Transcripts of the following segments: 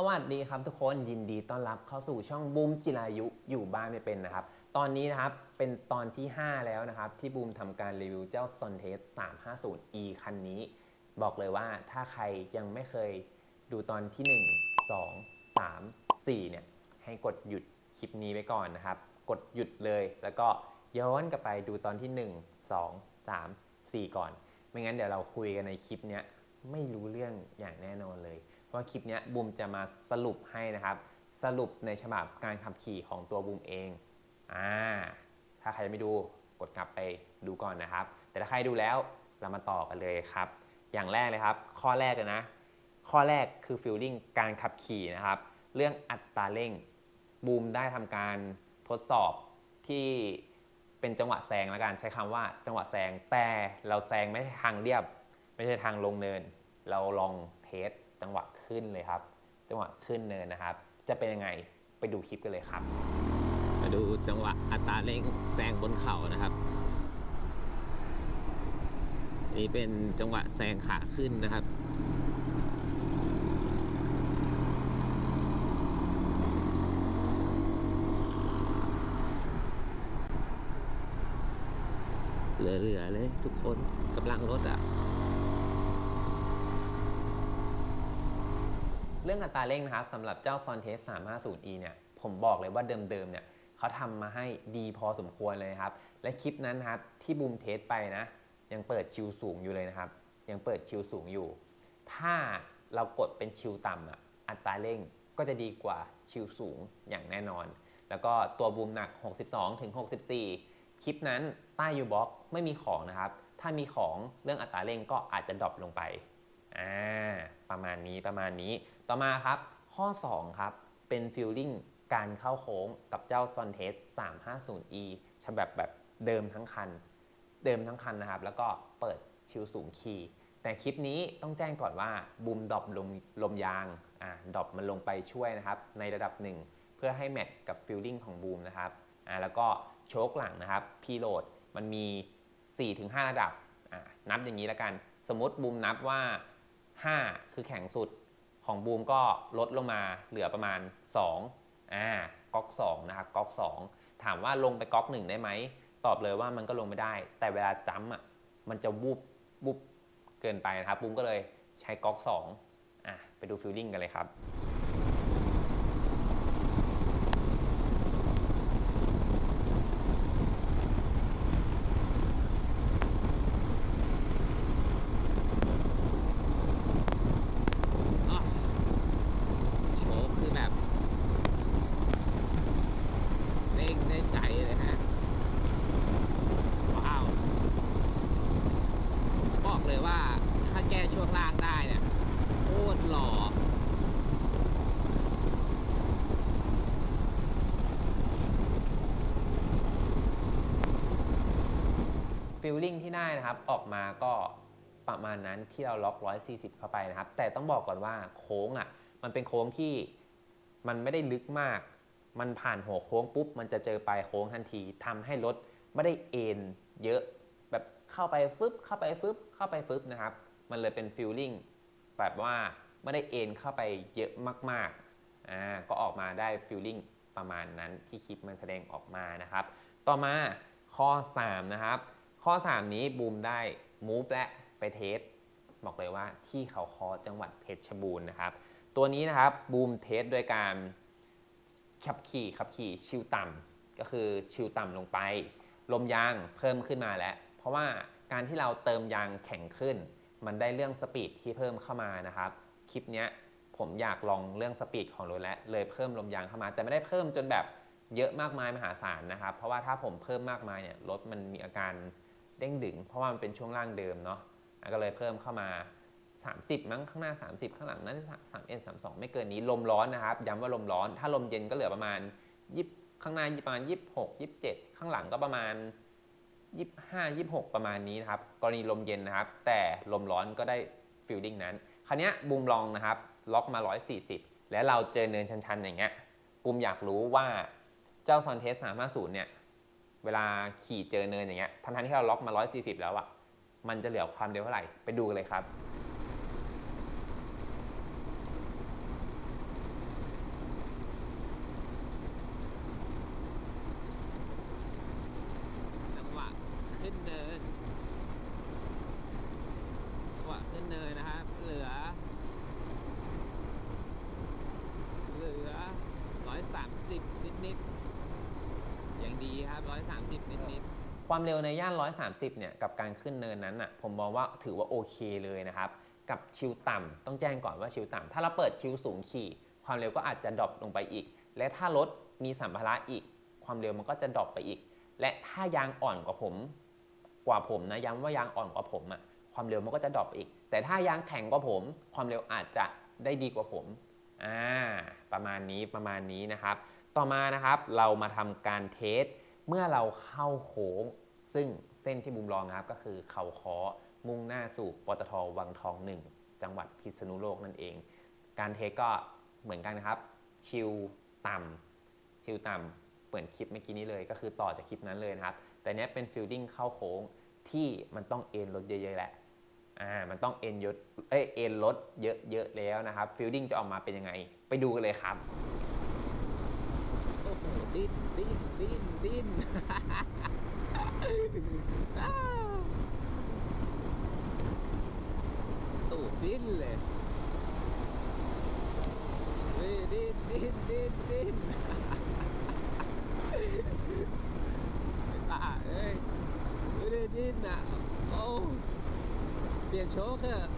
สวัสดีครับทุกคนยินดีต้อนรับเข้าสู่ช่องบูมจิรายุอยู่บ้านไม่เป็นนะครับ ตอนนี้นะครับเป็นตอนที่ 5 แล้วนะครับ ที่บูมทำการรีวิวเจ้า s o n t e s 350e คันนี้ บอกเลยว่าถ้าใครยังไม่เคยดูตอนที่ 1 2 3 4 เนี่ย ให้กดหยุดคลิปนี้ไว้ก่อนนะครับ กดหยุดเลยแล้วก็ย้อนกลับไปดูตอนที่ 1 2 3 4 ก่อน ไม่งั้นเดี๋ยวเราคุยกันในคลิปนี้ไม่รู้เรื่องอย่างแน่นอนเลย เพราคลิปนี้บูมจะมาสรุปให้นะครับ สรุปในฉบับการขับขี่ของตัวบูมเองอ่าถ้าใครยังไม่ดูกดกลับไปดูก่อนนะครับ แต่ถ้าใครดูแล้วเรามาต่อกันเลยครับ อย่างแรกเลยครับ ข้อแรกเลยนะ ข้อแรกคือฟิลลิ่งการขับขี่นะครับ เรื่องอัตราเร่งบูมได้ทำการทดสอบที่เป็นจังหวะแซงแล้วกันใช้คำว่าจังหวะแซงแต่เราแซงไม่ใช่ทางเรียบ ไม่ใช่ทางลงเนิน เราลองเทส จังหวะขึ้นเลยครับ จังหวะขึ้นเนินนะครับ จะเป็นยังไงไปดูคลิปกันเลยครับ มาดูจังหวะอัตราเร่งแซงบนเขานะครับ นี่เป็นจังหวะแซงขาขึ้นนะครับเหลือๆเลย ทุกคนกำลังรถอะ เรื่องอัตราเร่งนะครับสำหรับเจ้า s o n t e s 350e เนี่ยผมบอกเลยว่าเดิมๆเนี่ยเขาทำมาให้ดีพอสมควรเลยครับ และคลิปนั้นนะครับที่บูมเทสไปนะ ยังเปิดชิวสูงอยู่เลยนะครับ ยังเปิดชิวสูงอยู่ ถ้าเรากดเป็นชิวต่ำอะอัตราเร่งก็จะดีกว่าชิวสูงอย่างแน่นอน แล้วก็ตัวบูมหนัก 62ถึง64 คลิปนั้นใต้ยูบ็อกไม่มีของนะครับ ถ้ามีของเรื่องอัตราเร่งก็อาจจะดรอปลงไปอ่าประมาณนี้ประมาณนี้ ต่อมาครับ ข้อ 2 ครับ เป็นฟิลลิ่งการเข้าโค้งกับเจ้า s o n t e s 350e ฉบับแบบเดิมทั้งคัน เดิมทั้งคันนะครับ แล้วก็เปิดชิวสูงคีย์แต่คลิปนี้ต้องแจ้งก่อนว่าบูมดรอปลมลมยางอ่าดรอปมันลงไปช่วยนะครับ ในระดับหนึ่งเพื่อให้แมทกับฟิลลิ่งของบูมนะครับอ่าแล้วก็โชคหลังนะครับพีโหลดมันมี 4-5 ระดับอ่านับอย่างนี้แล้วกัน สมมติบูมนับว่า 5 คือแข็งสุด ของบูมก็ลดลงมาเหลือประมาณ2อ่าก๊อก2นะครับก๊อก2 ถามว่าลงไปก๊อก1ได้ไหม ตอบเลยว่ามันก็ลงไม่ได้ แต่เวลาจัมป์อะมันจะวูบวูบเกินไปนะครับบูมก็เลยใช้ก๊อก2อะไปดูฟิลลิ่งกันเลยครับ อะโชคคือแบบเร่งได้ใจเลยฮะ ว้าว บอกเลยว่าถ้าแก้ช่วงล่างได้เนี่ยโคตรหล่อ ฟิลลิ่งที่ได้นะครับ ออกมาก็ประมาณนั้นที่เราล็อก 140 เข้าไปนะครับ แต่ต้องบอกก่อนว่าโค้งอะ มันเป็นโค้งที่มันไม่ได้ลึกมาก มันผ่านหัวโค้งปุ๊บ มันจะเจอปลายโค้งทันทีทำให้รถไม่ได้เอ็นเยอะแบบเข้าไปฟึบเข้าไปฟึบเข้าไปฟึบนะครับ มันเลยเป็นฟิลลิ่งแบบว่าไม่ได้เอ็นเข้าไปเยอะมากๆอ่าก็ออกมาได้ฟิลลิ่งประมาณนั้นที่คลิปมันแสดงออกมานะครับ ต่อมาข้อ 3 นะครับ ข้อ 3 นี้บูมได้มูฟและไปเทสบอกเลยว่าที่เขาคอจังหวัดเพชรบูรณ์นะครับ ตัวนี้นะครับบูมเทสโดยการขับขี่ขับขี่ชิวต่ำก็คือชิวต่ำลงไป ลมยางเพิ่มขึ้นมาแล้ว เพราะว่าการที่เราเติมยางแข็งขึ้น มันได้เรื่องสปีดที่เพิ่มเข้ามานะครับคลิปนี้ผมอยากลองเรื่องสปีดของรถแล้วเลยเพิ่มลมยางเข้ามา แต่ไม่ได้เพิ่มจนแบบเยอะมากมายมหาศาลนะครับ เพราะว่าถ้าผมเพิ่มมากมายเนี่ยรถมันมีอาการ เด้งดึง เพราะว่ามันเป็นช่วงล่างเดิมเนาะะก็เลยเพิ่มเข้ามา 30 มั้งข้างหน้า 30 ข้างหลังน่าจะ3 1 3 2ไม่เกินนี้ลมร้อนนะครับ ย้ำว่าลมร้อน ถ้าลมเย็นก็เหลือประมาณ20ข้างหน้าประมาณ 26 27 ข้างหลังก็ประมาณ 25 26 ประมาณนี้นะครับกรณีลมเย็นนะครับ แต่ลมร้อนก็ได้ฟิลลิ่งนั้นคราวนี้บูมลองนะครับ ล็อกมา 140 แล้วเราเจอเนินชันๆ อย่างเงี้ยบูมอยากรู้ว่าเจ้าซอนเทส350เนี่ย เวลาขี่เจอเนินอย่างเงี้ยทั้งๆที่เราล็อกมา 140 แล้วอะมันจะเหลือความเร็วเท่าไหร่ ไปดูกันเลยครับ ครับร้อยสามสิบนิดนิด ความเร็วในย่าน 130 เนี่ย กับการขึ้นเนินนั้นอะ ผมมองว่าถือว่าโอเคเลยนะครับ กับชิวต่ำต้องแจ้งก่อนว่าชิวต่ำถ้าเราเปิดชิวสูงขี่ ความเร็วก็อาจจะดรอปลงไปอีก และถ้ารถมีสัมภาระอีก ความเร็วมันก็จะดรอปไปอีก และถ้ายางอ่อนกว่าผม กว่าผมนะย้ำว่ายางอ่อนกว่าผมอะ ความเร็วมันก็จะดรอปอีก แต่ถ้ายางแข็งกว่าผม ความเร็วอาจจะได้ดีกว่าผม อ่า ประมาณนี้ ประมาณนี้นะครับ ต่อมานะครับ เรามาทำการเทสเมื่อเราเข้าโค้ง ซึ่งเส้นที่บุมลองนะครับก็คือเขาค้อมุ่งหน้าสู่ปตทวังทองหนึ่งจังหวัดพิษณุโลกนั่นเอง การเทสก็เหมือนกันนะครับ ชิลต่ำชิลต่ำเหมือนคลิปเมื่อกี้นี้เลยก็คือต่อจากคลิปนั้นเลยนะครับ แต่เนี้ยเป็นฟิลดิ้งเข้าโค้งที่มันต้องเอ็นรถเยอะๆแหละอ่ามันต้องเอ็นยศเอ้ยเอ็นรถเยอะๆแล้วนะครับฟิลดิ้งจะออกมาเป็นยังไง ไปดูกันเลยครับโอ้โหดิ้นดิ้นดิ้นดิ้น ตูดดิ้นเลยเฮ้ยดิ้นดิ้นดิ้นดิ้นอ่าเอ้ยไม่ได้ดิ้นอะโอ้เปลี่ยนโชคเถอะ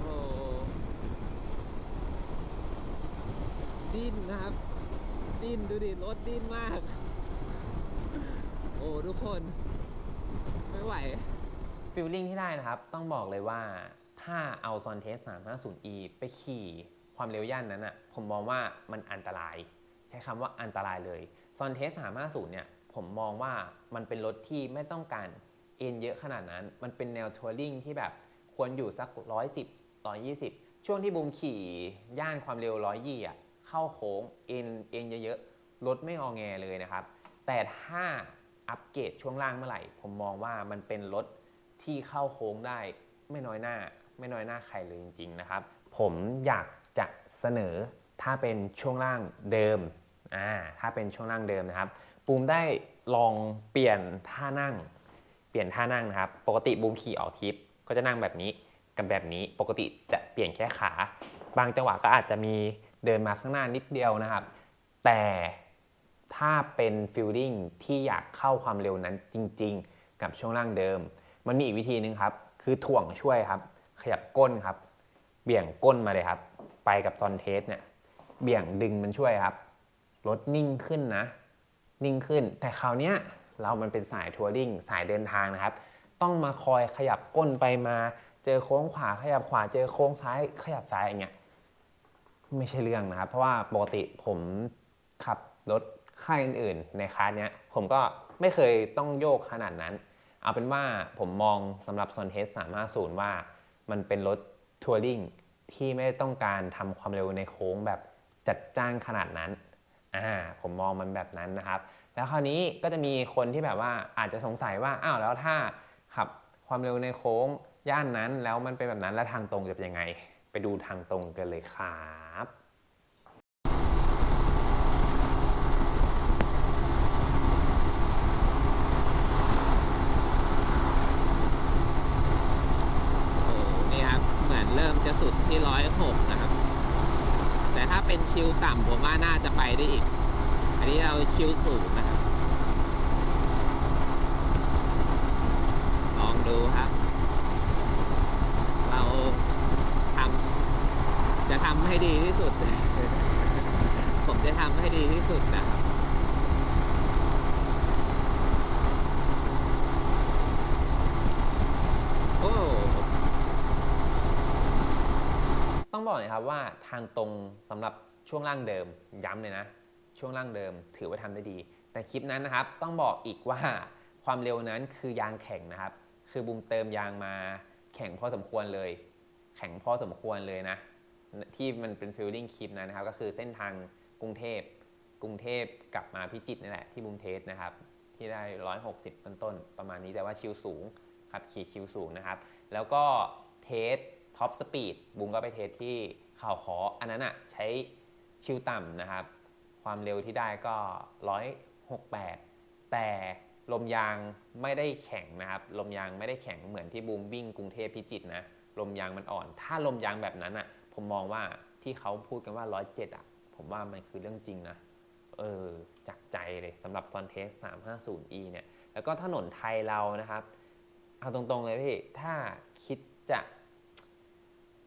โอ้ดิ้นนะครับ ดิ้นดูดิรถดิ้นมาก โอ้ทุกคนไม่ไหวฟิลลิ่งที่ได้นะครับ ต้องบอกเลยว่าถ้าเอาซอนเทส 350e ไปขี่ความเร็วย่านนั้นอะผมมองว่ามันอันตราย ใช้คำว่าอันตรายเลยซอนเทส 350 เนี่ย ผมมองว่ามันเป็นรถที่ไม่ต้องการเอ็นเยอะขนาดนั้น มันเป็นแนวทัวริงที่แบบควรอยู่สัก 110 120 ช่วงที่บูมขี่ย่านความเร็ว 120อะ เข้าโค้งเอ็นเอ็นเยอะๆรถไม่งอแงเลยนะครับ แต่ถ้าอัปเกรดช่วงล่างเมื่อไหร่ ผมมองว่ามันเป็นรถที่เข้าโค้งได้ไม่น้อยหน้า ไม่น้อยหน้าใครเลยจริง ๆ นะครับ ผมอยากจะเสนอถ้าเป็นช่วงล่างเดิมอ่าถ้าเป็นช่วงล่างเดิมนะครับบูมได้ลองเปลี่ยนท่านั่ง เปลี่ยนท่านั่งนะครับ ปกติบูมขี่ออกทริปก็จะนั่งแบบนี้กับแบบนี้ปกติจะเปลี่ยนแค่ขา บางจังหวะก็อาจจะมี เดินมาข้างหน้านิดเดียวนะครับ แต่ถ้าเป็นฟิลลิ่งที่อยากเข้าความเร็วนั้นจริง ๆ กับช่วงล่างเดิม มันมีอีกวิธีหนึงครับ คือถ่วงช่วยครับ ขยับก้นครับ เบี่ยงก้นมาเลยครับ ไปกับซอนเทสเนี่ยเบี่ยงดึงมันช่วยครับรถนิ่งขึ้นนะ นิ่งขึ้น แต่คราวเนี้ยเรามันเป็นสายทัวริงสายเดินทางนะครับ ต้องมาคอยขยับก้นไปมา เจอโค้งขวาขยับขวา เจอโค้งซ้ายขยับซ้ายอย่างเงี้ย ไม่ใช่เรื่องนะครับ เพราะว่าปกติผมขับรถค่ายอื่นๆ ในคลาสเนี้ยผมก็ไม่เคยต้องโยกขนาดนั้น เอาเป็นว่าผมมองสำหรับ s o n t e s 350 ว่ามันเป็นรถทัวริงที่ไม่ได้ต้องการทำความเร็วในโค้งแบบจัดจ้านขนาดนั้นอ่าผมมองมันแบบนั้นนะครับ แล้วคราวนี้ก็จะมีคนที่แบบว่าอาจจะสงสัยว่าอ้าวแล้วถ้าขับความเร็วในโค้งย่านนั้นแล้วมันเป็นแบบนั้นแล้วทางตรงจะเป็นยังไง ไปดูทางตรงกันเลยครับโอ้นี่ครับ เหมือนเริ่มจะสุดที่ร้อยหกนะครับ แต่ถ้าเป็นชิลต่ำผมว่าน่าจะไปได้อีก อันนี้เราชิลสูงนะครับ ลองดูครับ เราทำ จะทำให้ดีที่สุด ผมจะทำให้ดีที่สุดนะครับโอ้ต้องบอกเลยครับว่าทางตรงสำหรับช่วงล่างเดิม ย้ำเลยนะ ช่วงล่างเดิม ถือว่าทำได้ดี แต่คลิปนั้นนะครับ ต้องบอกอีกว่าความเร็วนั้นคือยางแข็งนะครับ คือบุมเติมยางมาแข็งพอสมควรเลย แข็งพอสมควรเลยนะ ที่มันเป็นฟิลลิ่งคลิปนั้นะครับ ก็คือเส้นทางกรุงเทพกรุงเทพกลับมาพิจิตรนี่แหละที่บุมเทสนะครับ ที่ได้ 160 ต้นๆประมาณนี้แต่ว่าชิลสูงครับขี่ชิลสูงนะครับ แล้วก็เทสท็อปสปีดบุมก็ไปเทสที่ข่าวขออันนั้นอะใช้ชิลต่ำนะครับ ความเร็วที่ได้ก็ 168 แต่ลมยางไม่ได้แข็งนะครับ ลมยางไม่ได้แข็งเหมือนที่บูมวิ่งกรุงเทพพิจิตรนะลมยางมันอ่อน ถ้าลมยางแบบนั้นอะ ผมมองว่าที่เขาพูดกันว่า107อะ ผมว่ามันคือเรื่องจริงนะ เออจากใจเลยสำหรับ f o n t e x 350e เนี่ย แล้วก็ถนนไทยเรานะครับ เอาตรงๆเลยพี่ ถ้าคิดจะ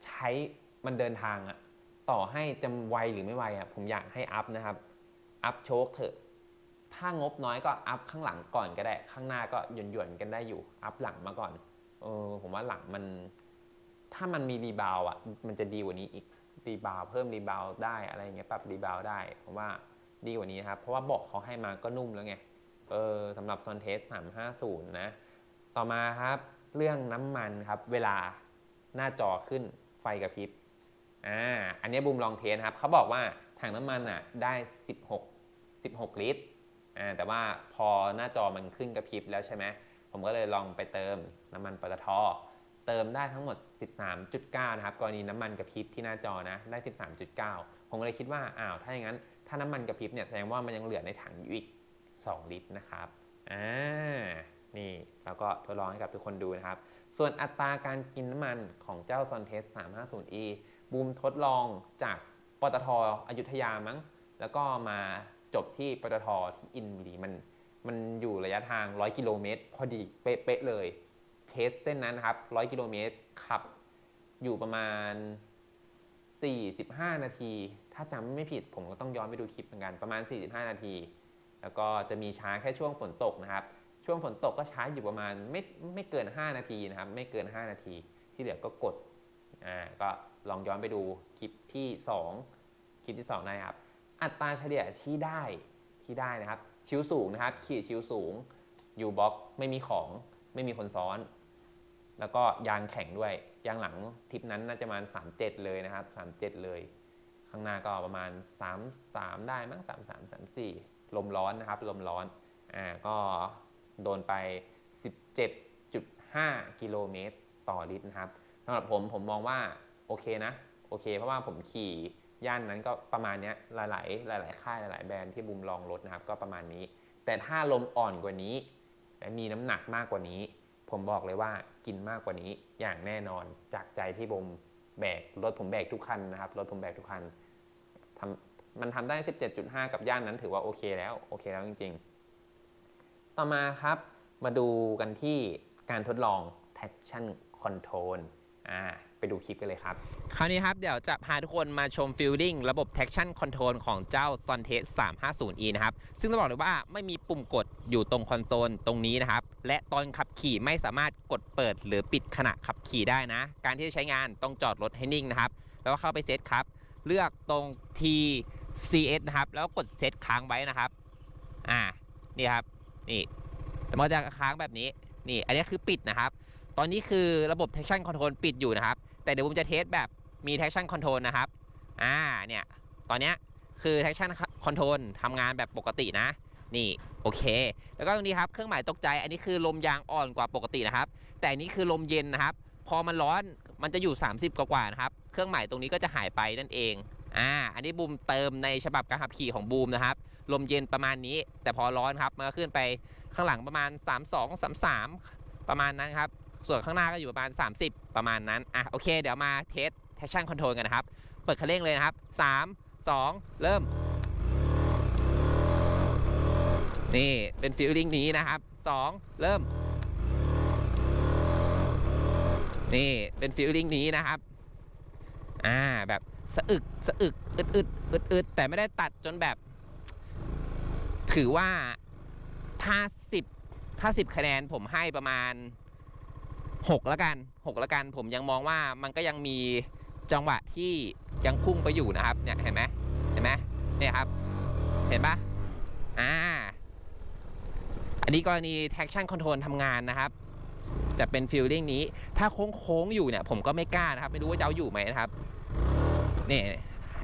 ใช้มันเดินทางอะต่อให้จะไวหรือไม่ไวอะผมอยากให้อัพนะครับ อัพโชคเถอะ ถ้างบน้อยก็อัพข้างหลังก่อนก็ได้ ข้างหน้าก็หย่อนๆกันได้อยู่ อัพหลังมาก่อน เออผมว่าหลังมัน ถ้ามันมีรีบาวอะมันจะดีกว่านี้อีกรีบาวเพิ่มรีบาวได้อะไรอย่างเงี้ยปรับรีบาวด์ได้ผมว่าดีกว่านี้นะครับ เพราะว่าเบาะเขาให้มาก็นุ่มแล้วไงเออสำหรับ s o n t e s 350 นะ ต่อมาครับ เรื่องน้ำมันครับ เวลาหน้าจอขึ้นไฟกระพริบอ่าอันนี้บูมลองเทสครับเขาบอกว่าถังน้ำมันอะได้ 16 16 ลิตรอ่าแต่ว่าพอหน้าจอมันขึ้นกระพริบแล้วใช่ไหมผมก็เลยลองไปเติมน้ำมันปตท เติมได้ทั้งหมด 13.9 นะครับ กรณีน้ำมันกระพริบที่หน้าจอนะ ได้ 13.9 ผมก็เลยคิดว่า อ้าว ถ้าอย่างนั้น ถ้าน้ำมันกระพริบเนี่ย แสดงว่ามันยังเหลือในถังอยู่อีก 2 ลิตรนะครับ อ่า นี่แล้วก็ทดลองให้กับทุกคนดูนะครับ ส่วนอัตราการกินน้ำมันของเจ้า s o n t e s 350e บูมทดลองจากปตทอยุธยามั้ง แล้วก็มาจบที่ปตทที่อินบุรีมัน มันอยู่ระยะทาง 100 กิโลเมตร พอดีเป๊ะๆเลย เทสเส้นนั้นนะครับ100กิโลเมตรขับอยู่ประมาณ 45 นาที ถ้าจำไม่ผิดผมก็ต้องย้อนไปดูคลิปเหมือนกันประมาณ 45 นาที แล้วก็จะมีช้าแค่ช่วงฝนตกนะครับ ช่วงฝนตกก็ช้าอยู่ประมาณไม่ไม่เกิน 5 นาทีนะครับ ไม่เกิน 5 นาที ที่เหลือก็กดอ่าก็ลองย้อนไปดูคลิปที่ 2 คลิปที่ 2 ได้ครับ อัตราเฉลี่ยที่ได้ที่ได้นะครับ ชิวสูงนะครับ ขี่ชิวสูงยูบ็อกไม่มีของไม่มีคนซ้อน แล้วก็ยางแข็งด้วย ยางหลังทริปนั้นน่าจะประมาณ 37 เลยนะครับ 37 เลย ข้างหน้าก็ประมาณ 33 ได้มั้ง33 34 ลมร้อนนะครับ ลมร้อน อ่า ก็โดนไป 17.5 กิโลเมตรต่อลิตรนะครับสำหรับผมผมมองว่าโอเคนะ โอเค เพราะว่าผมขี่ย่านนั้นก็ประมาณนี้ยหลาย ๆ หลาย ๆ ค่ายหลาย ๆ แบรนด์ที่บูมลองรถนะครับ ก็ประมาณนี้ แต่ถ้าลมอ่อนกว่านี้ และมีน้ำหนักมากกว่านี้ ผมบอกเลยว่า กินมากกว่านี้อย่างแน่นอนจากใจที่ผมแบกรถผมแบกทุกคันนะครับรถผมแบกทุกคันทำมันทำได้ 17.5 กับย่านนั้นถือว่าโอเคแล้วโอเคแล้วจริง ๆ ต่อมาครับมาดูกันที่การทดลอง traction control อ่า ไปดูคลิปกันเลยครับ คราวนี้ครับเดี๋ยวจะพาทุกคนมาชมฟิลลิ่งระบบ traction control ของเจ้า s o n t e s 350e นะครับ ซึ่งต้องบอกเลยว่าไม่มีปุ่มกดอยู่ตรงคอนโซลตรงนี้นะครับ และตอนขับขี่ไม่สามารถกดเปิดหรือปิดขณะขับขี่ได้นะ การที่จะใช้งานต้องจอดรถให้นิ่งนะครับ แล้วก็เข้าไปเซตครับ เลือกตรง TCS นะครับ แล้วกดเซตค้างไว้นะครับ อ่า นี่ครับ นี่ แต่มันจะค้างแบบนี้ นี่ อันนี้คือปิดนะครับ ตอนนี้คือระบบ traction control ปิดอยู่นะครับ แต่เดี๋ยวผมจะเทสแบบมี traction control นะครับ อ่า เนี่ย ตอนเนี้ยคือ traction control ทำงานแบบปกตินะ นี่ โอเค แล้วก็ตรงนี้ครับ เครื่องหมายตกใจ อันนี้คือลมยางอ่อนกว่าปกตินะครับ แต่อันนี้คือลมเย็นนะครับ พอมันร้อน มันจะอยู่ 30 กว่าๆนะครับ เครื่องหมายตรงนี้ก็จะหายไปนั่นเอง อ่า อันนี้บูมเติมในฉบับการขับขี่ของบูมนะครับ ลมเย็นประมาณนี้ แต่พอร้อนครับ มันก็ขึ้นไปข้างหลังประมาณ 32 33 ประมาณนั้นครับ ส่วนข้างหน้าก็อยู่ประมาณ 30 ประมาณนั้น อะโอเค เดี๋ยวมาเทส traction control กันนะครับ เปิดคันเร่งเลยนะครับ 3 2 เริ่ม นี่เป็นฟีลลิ่งนี้นะครับ 2 เริ่ม นี่เป็นฟีลลิ่งนี้นะครับ อ่าแบบสะอึกสะอึกอึดอึดอึดอึดแต่ไม่ได้ตัดจนแบบ ถือว่าถ้าสิบถ้าสิบคะแนนผมให้ประมาณ หกแล้วกันหกแล้วกัน ผมยังมองว่ามันก็ยังมีจังหวะที่ยังพุ่งไปอยู่นะครับ เนี่ยเห็นไหมเห็นไหมเนี่ยครับ เห็นปะอ่า อันนี้กรณี traction control ทำงานนะครับ จะเป็นฟีลลิ่งนี้ ถ้าโค้งๆอยู่เนี่ย ผมก็ไม่กล้านะครับ ไม่รู้ว่าจะเอาอยู่ไหมนะครับ นี่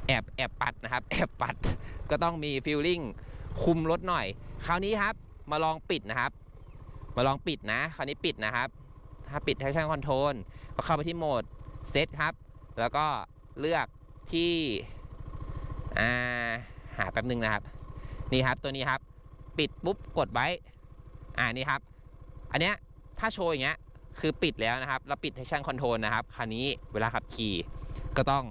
แอบแอบปัดนะครับ แอบปัด ก็ต้องมีฟีลลิ่งคุมรถหน่อย คราวนี้ครับ มาลองปิดนะครับ มาลองปิดนะ คราวนี้ปิดนะครับ ถ้าปิด traction control ก็เข้าไปที่โหมด set ครับ แล้วก็เลือกที่อ่าหาแป๊บนึงนะครับ นี่ครับตัวนี้ครับ ปิดปุ๊บกดไว้ อ่านี่ครับ อันเนี้ยถ้าโชว์อย่างเงี้ยคือปิดแล้วนะครับเราปิด traction control นะครับคราวนี้เวลาขับขี่ก็ต้อง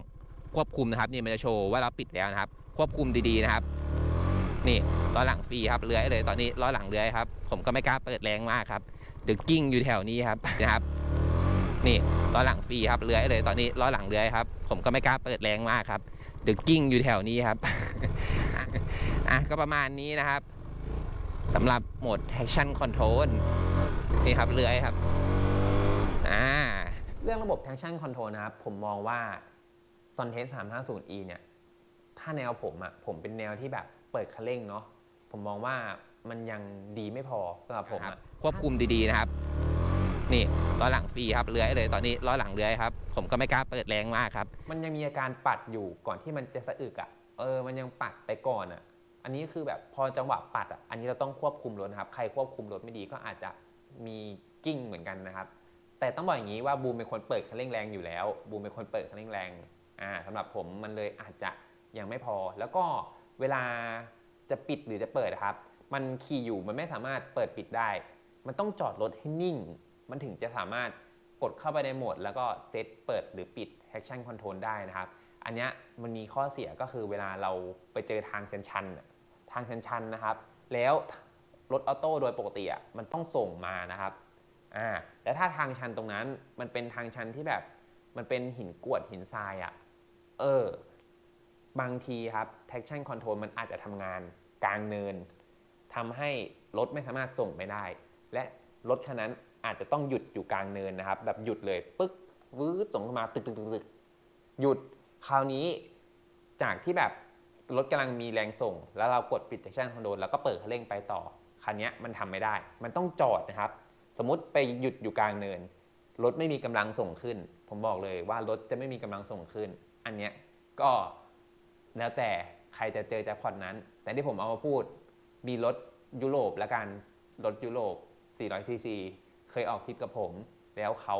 ควบคุมนะครับนี่มันจะโชว์ว่าเราปิดแล้วนะครับ ควบคุมดีๆนะครับ นี่ล้อหลังฟรีครับเลื้อยเลยตอนนี้ล้อหลังเลื้อยครับ ผมก็ไม่กล้าเปิดแรงมากครับ เดี๋ยวกิ้งอยู่แถวนี้ครับนะครับ นี่ล้อหลังฟรีครับเลื้อยเลยตอนนี้ล้อหลังเลื้อยครับ ผมก็ไม่กล้าเปิดแรงมากครับเดี๋ยวกิ้งอยู่แถวนี้ครับอะก็ประมาณนี้นะครับสำหรับโหมด traction control นี่ครับเลื้อยครับอ่าเรื่องระบบ traction control นะครับ ผมมองว่า s o n t e s 350e เนี่ย ถ้าแนวผมอะผมเป็นแนวที่แบบเปิดคันเร่งเนาะผมมองว่า มันยังดีไม่พอสำหรับผมครัอะบควบคุมดีๆนะครับ นี่ล้อหลังฟรีครับเลื้อยเลยตอนนี้ล้อหลังเลื้อยครับ ผมก็ไม่กล้าเปิดแรงมากครับ มันยังมีอาการปัดอยู่ก่อนที่มันจะสะอึกอะเออ มันยังปัดไปก่อนอะอันนี้คือแบบพอจังหวะปัดอะอันนี้เราต้องควบคุมรถนะครับ ใครควบคุมรถไม่ดีก็อาจจะมีกิ้งเหมือนกันนะครับ แต่ต้องบอกอย่างนี้ว่าบูมเป็นคนเปิดคันเร่งแรงอยู่แล้ว บูมเป็นคนเปิดคันเร่งแรง อ่าสำหรับผมมันเลยอาจจะยังไม่พอ แล้วก็เวลาจะปิดหรือจะเปิดอะครับ มันขี่อยู่มันไม่สามารถเปิดปิดได้ มันต้องจอดรถให้นิ่ง มันถึงจะสามารถกดเข้าไปในโหมด แล้วก็เซตเปิดหรือปิด traction control ได้นะครับ อันนี้มันมีข้อเสียก็คือเวลาเราไปเจอทางชันๆน่ะทางชันๆนนะครับ แล้วรถออโต้โดยปกติอะมันต้องส่งมานะครับอ่าแต่ถ้าทางชันตรงนั้นมันเป็นทางชันที่แบบมันเป็นหินกรวดหินทรายอะเออบางทีครับ traction control มันอาจจะทำงานกลางเนิน ทำให้รถไม่สามารถส่งไปได้ และรถคันนั้นอาจจะต้องหยุดอยู่กลางเนินนะครับ แบบหยุดเลยปึ๊กวืดส่งเข้ามาตึกตึกตึกตึกหยุดคราวนี้จากที่แบบรถกำลังมีแรงส่ง แล้วเรากดปิด traction control แล้วก็เปิดคันเร่งไปต่อคันนี้มันทำไม่ได้ มันต้องจอดนะครับ สมมติไปหยุดอยู่กลางเนิน รถไม่มีกำลังส่งขึ้น ผมบอกเลยว่ารถจะไม่มีกำลังส่งขึ้น อันเนี้ยก็แล้วแต่ใครจะเจอแจ็คพอตนั้น แต่ที่ผมเอามาพูด มีรถยุโรปและกัน รถยุโรป 400ซีซี เคยออกทริปกับผม แล้วเขา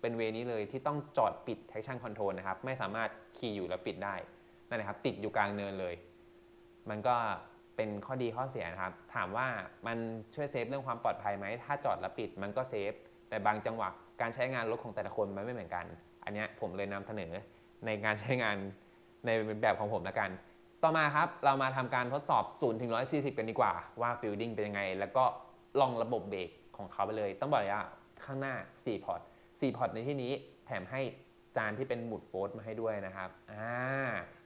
เป็นเวนี้เลยที่ต้องจอดปิด traction control นะครับ ไม่สามารถขี่อยู่แล้วปิดได้ นั่นนะครับ ติดอยู่กลางเนินเลย มันก็เป็นข้อดีข้อเสียนะครับ ถามว่ามันช่วยเซฟเรื่องความปลอดภัยไหม ถ้าจอดแล้วปิดมันก็เซฟ แต่บางจังหวะการใช้งานรถของแต่ละคนมันไม่เหมือนกัน อันนี้ผมเลยนำเสนอในการใช้งานในแบบของผมละกัน ต่อมาครับเรามาทำการทดสอบ 0 ถึง 140 กันดีกว่าว่าฟิลดิ้งเป็นยังไง แล้วก็ลองระบบเบรกของเขาไปเลย ต้องบอกเลยว่าข้างหน้า 4 พอร์ต 4 พอร์ตในที่นี้แถมให้จานที่เป็นหมุดโฟล์มาให้ด้วยนะครับอ่า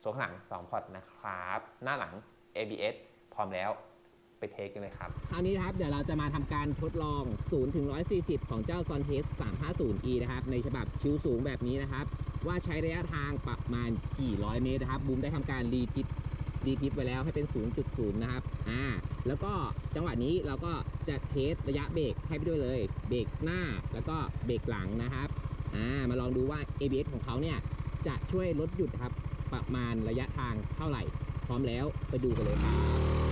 ส่วนข้างหลัง 2 พอร์ตนะครับ หน้าหลัง ABS พร้อมแล้ว ไปเทสกันเลยครับ คราวนี้นะครับ เดี๋ยวเราจะมาทำการทดลอง 0 ถึง 140 ของเจ้า s o n t e s 350e นะครับ ในฉบับชิวสูงแบบนี้นะครับ ว่าใช้ระยะทางประมาณกี่ร้อยเมตรนะครับบูมได้ทำการรีทิปรีทิปไปแล้วให้เป็น 0.0 นะครับ อ่า แล้วก็จังหวะนี้เราก็จะเทสระยะเบรกให้ไปด้วยเลย เบรกหน้าแล้วก็เบรกหลังนะครับ อ่า มาลองดูว่า ABS ของเขาเนี่ย จะช่วยลดหยุดครับประมาณระยะทางเท่าไหร่ พร้อมแล้วไปดูกันเลยครับ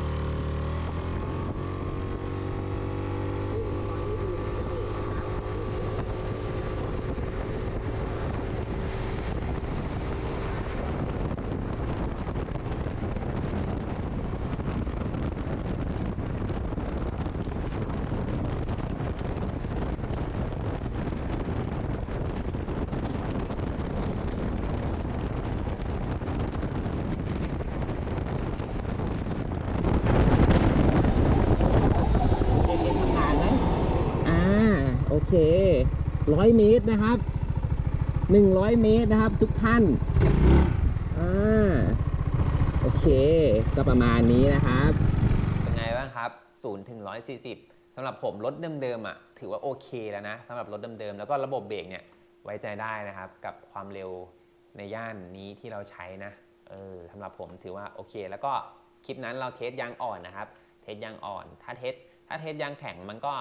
100 เมตรนะครับ 100 เมตรนะครับ ทุกท่านอ่าโอเค ก็ประมาณนี้นะครับ เป็นไงบ้างครับ0ถึง140สำหรับผมรถเดิมๆอะถือว่าโอเคแล้วนะสำหรับรถเดิมๆแล้วก็ระบบเบรกเนี่ยไว้ใจได้นะครับ กับความเร็วในย่านนี้ที่เราใช้นะเออสำหรับผมถือว่าโอเค แล้วก็คลิปนั้นเราเทสยางอ่อนนะครับ เทสยางอ่อน ถ้าเทสถ้าเทสยางแข็งมันก็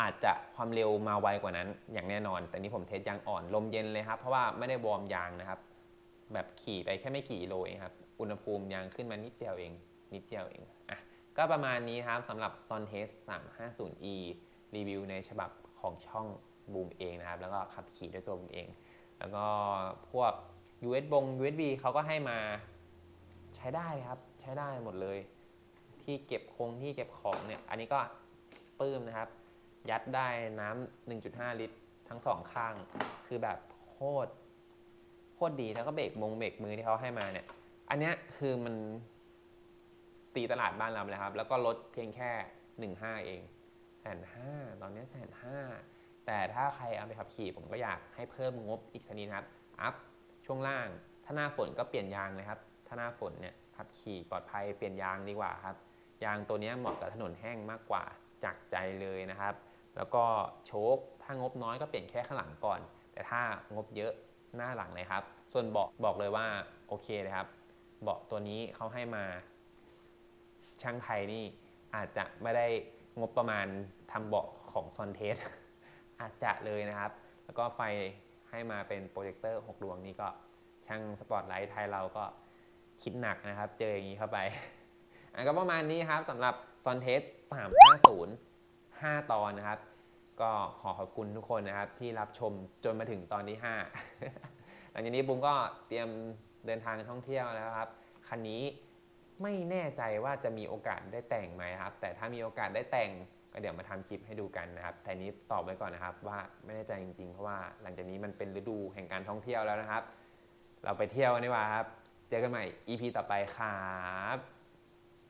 อาจจะความเร็วมาไวกว่านั้น อย่างแน่นอน แต่นี้ผมเทสยางอ่อนลมเย็นเลยครับ เพราะว่าไม่ได้วอร์มยางนะครับ แบบขี่ไปแค่ไม่กี่โลเองครับ อุณหภูมิยางขึ้นมานิดเดียวเอง นิดเดียวเองอะก็ประมาณนี้ครับสำหรับ s o n t e s 350e รีวิวในฉบับของช่องบูมเองนะครับ แล้วก็ขับขี่ด้วยตัวบูมเอง แล้วก็พวก USB บง USB เขาก็ให้มาใช้ได้ครับ ใช้ได้หมดเลย ที่เก็บคงที่เก็บของเนี่ย อันนี้ก็ปื้มนะครับ ยัดได้น้ำ1.5 ลิตร ทั้งสองข้าง คือแบบโคตรโคตรดีแล้วก็เบรกมงเบรกมือที่เขาให้มาเนี่ย อันเนี้ยคือมันตีตลาดบ้านเราเลยครับ แล้วก็ลดเพียงแค่หนึ่งห้าเองแสนห้าตอนนี้แสนห้าแต่ถ้าใครเอาไปขับขี่ผมก็อยากให้เพิ่มงบอีกสักนิดครับ อัพช่วงล่าง ถ้าหน้าฝนก็เปลี่ยนยางเลยครับ ถ้าหน้าฝนเนี่ยขับขี่ปลอดภัยเปลี่ยนยางดีกว่าครับ ยางตัวนี้เหมาะกับถนนแห้งมากกว่าจากใจเลยนะครับ แล้วก็โชคถ้างบน้อยก็เปลี่ยนแค่ข้างหลังก่อน แต่ถ้างบเยอะหน้าหลังเลยครับ ส่วนเบาะบอกเลยว่าโอเคเลยครับ เบาะตัวนี้เขาให้มา ช่างไทยนี่อาจจะไม่ได้งบประมาณทำเบาะของซอนเทสอาจจะเลยนะครับ แล้วก็ไฟให้มาเป็นโปรเจคเตอร์6ดวงนี่ก็ช่างสปอตไลท์ไทยเราก็คิดหนักนะครับ เจออย่างนี้เข้าไปอันก็ประมาณนี้ครับสำหรับซอนเทส350 5 ตอนนะครับ ก็ขอขอบคุณทุกคนนะครับ ที่รับชมจนมาถึงตอนที่ 5 หลังจากนี้บุ้มก็เตรียมเดินทางท่องเที่ยวแล้วครับ คันนี้ไม่แน่ใจว่าจะมีโอกาสได้แต่งไหมครับ แต่ถ้ามีโอกาสได้แต่งก็เดี๋ยวมาทำคลิปให้ดูกันนะครับ แต่นี้ตอบไว้ก่อนนะครับ ว่าไม่แน่ใจจริงๆ เพราะว่าหลังจากนี้มันเป็นฤดูแห่งการท่องเที่ยวแล้วนะครับ เราไปเที่ยวกันดีกว่าครับ เจอกันใหม่ EP ต่อไปครับ